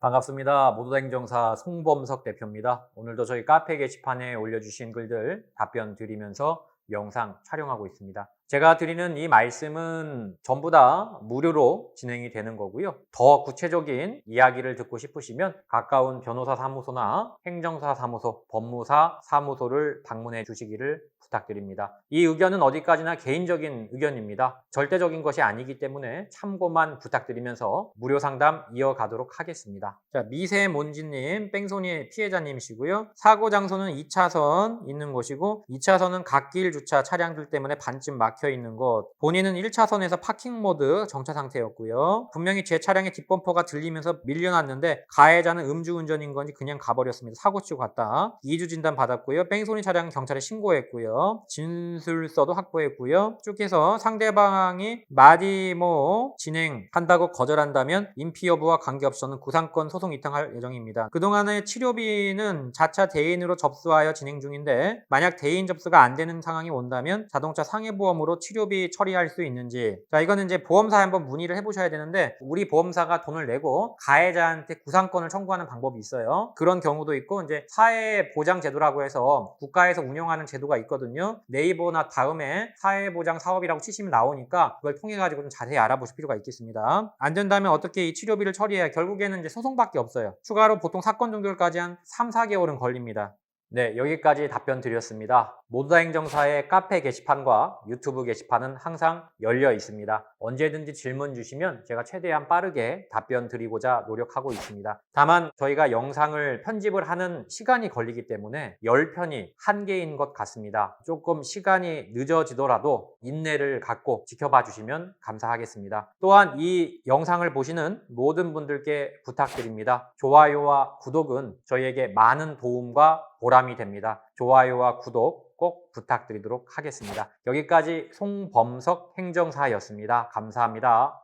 반갑습니다. 모두다 행정사 송범석 대표입니다. 오늘도 저희 카페 게시판에 올려주신 글들 답변 드리면서 영상 촬영하고 있습니다. 제가 드리는 이 말씀은 전부 다 무료로 진행이 되는 거고요. 더 구체적인 이야기를 듣고 싶으시면 가까운 변호사 사무소나 행정사 사무소, 법무사 사무소를 방문해 주시기를 부탁드립니다. 이 의견은 어디까지나 개인적인 의견입니다. 절대적인 것이 아니기 때문에 참고만 부탁드리면서 무료 상담 이어가도록 하겠습니다. 자, 미세몬지님, 뺑소니 피해자님이시고요. 사고 장소는 2차선 있는 곳이고 2차선은 갓길 주차 차량들 때문에 반쯤 막혀 있는 곳. 본인은 1차선에서 파킹 모드 정차 상태였고요. 분명히 제 차량의 뒷범퍼가 들리면서 밀려났는데 가해자는 음주운전인 건지 그냥 가버렸습니다. 사고 치고 갔다. 2주 진단 받았고요. 뺑소니 차량 경찰에 신고했고요. 진술서도 확보했고요. 쭉 해서 상대방이 마디모 진행한다고 거절한다면 인피 여부와 관계없이 저는 구상권 소송 이탕할 예정입니다. 그동안의 치료비는 자차 대인으로 접수하여 진행 중인데 만약 대인 접수가 안 되는 상황이 온다면 자동차 상해보험으로 치료비 처리할 수 있는지 자 이거는 이제 보험사에 한번 문의를 해보셔야 되는데 우리 보험사가 돈을 내고 가해자한테 구상권을 청구하는 방법이 있어요. 그런 경우도 있고 이제 사회보장 제도라고 해서 국가에서 운영하는 제도가 있거든요. 네이버나 다음에 사회보장 사업이라고 치시면 나오니까 그걸 통해 가지고 좀 자세히 알아보실 필요가 있겠습니다. 안 된다면 어떻게 이 치료비를 처리해야 결국에는 이제 소송밖에 없어요. 추가로 보통 사건 종결까지 한 3, 4개월은 걸립니다. 네, 여기까지 답변 드렸습니다. 모두다 행정사의 카페 게시판과 유튜브 게시판은 항상 열려 있습니다. 언제든지 질문 주시면 제가 최대한 빠르게 답변 드리고자 노력하고 있습니다. 다만 저희가 영상을 편집을 하는 시간이 걸리기 때문에 10편이 한계인 것 같습니다. 조금 시간이 늦어지더라도 인내를 갖고 지켜봐 주시면 감사하겠습니다. 또한 이 영상을 보시는 모든 분들께 부탁드립니다. 좋아요와 구독은 저희에게 많은 도움과 보람이 됩니다. 좋아요와 구독 꼭 부탁드리도록 하겠습니다. 여기까지 송범석 행정사였습니다. 감사합니다.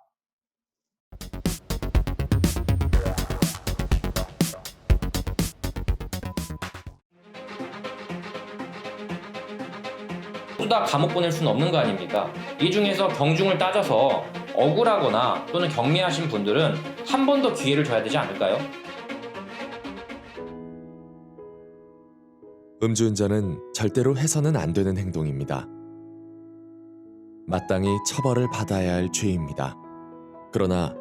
다 감옥 보낼 수는 없는 거 아닙니까? 이 중에서 경중을 따져서 억울하거나 또는 경미하신 분들은 한 번 더 기회를 줘야 되지 않을까요? 음주운전은 절대로 해서는 안 되는 행동입니다. 마땅히 처벌을 받아야 할 죄입니다. 그러나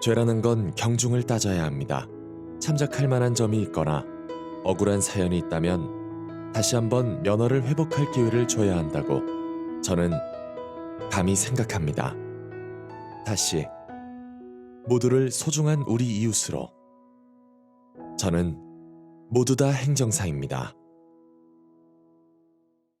죄라는 건 경중을 따져야 합니다. 참작할 만한 점이 있거나 억울한 사연이 있다면 다시 한번 면허를 회복할 기회를 줘야 한다고 저는 감히 생각합니다. 다시 모두를 소중한 우리 이웃으로 저는 모두 다 행정사입니다.